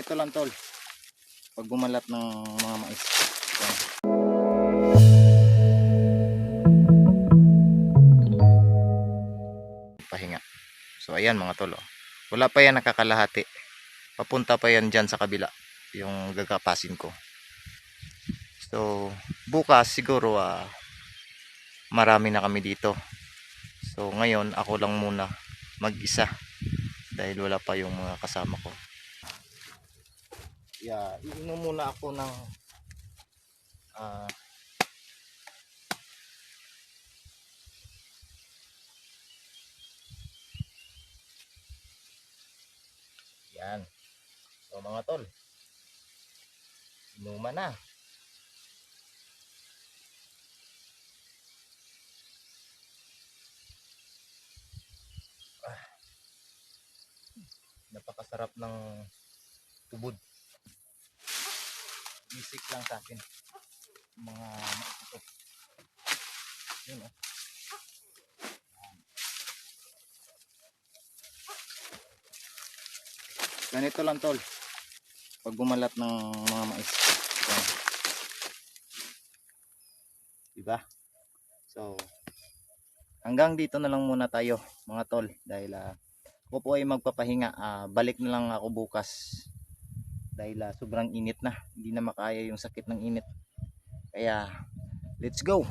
Ganito lang tol. Pag gumalat ng mga mais. Yan. Pahinga. So ayan mga tol. oh. Wala pa yan nakakalahati. Papunta pa yan dyan sa kabila. Yung gagapasin ko. So bukas siguro ah, marami na kami dito. So ngayon ako lang muna mag-isa dahil wala pa yung mga kasama ko. Yeah, iinom muna ako ng ah Yan. So mga tol. Inuman na. napakasarap ng tubod. Basic lang sa akin. Mga ito. Yun oh. Ganito lang tol. Pag gumalat ng mga mais. Yan. Diba? So, hanggang dito na lang muna tayo mga tol. Dahil ah, ako po ay magpapahinga. Ah, balik na lang ako bukas. Dahil ah, sobrang init na. Hindi na makaya yung sakit ng init. Kaya, let's go!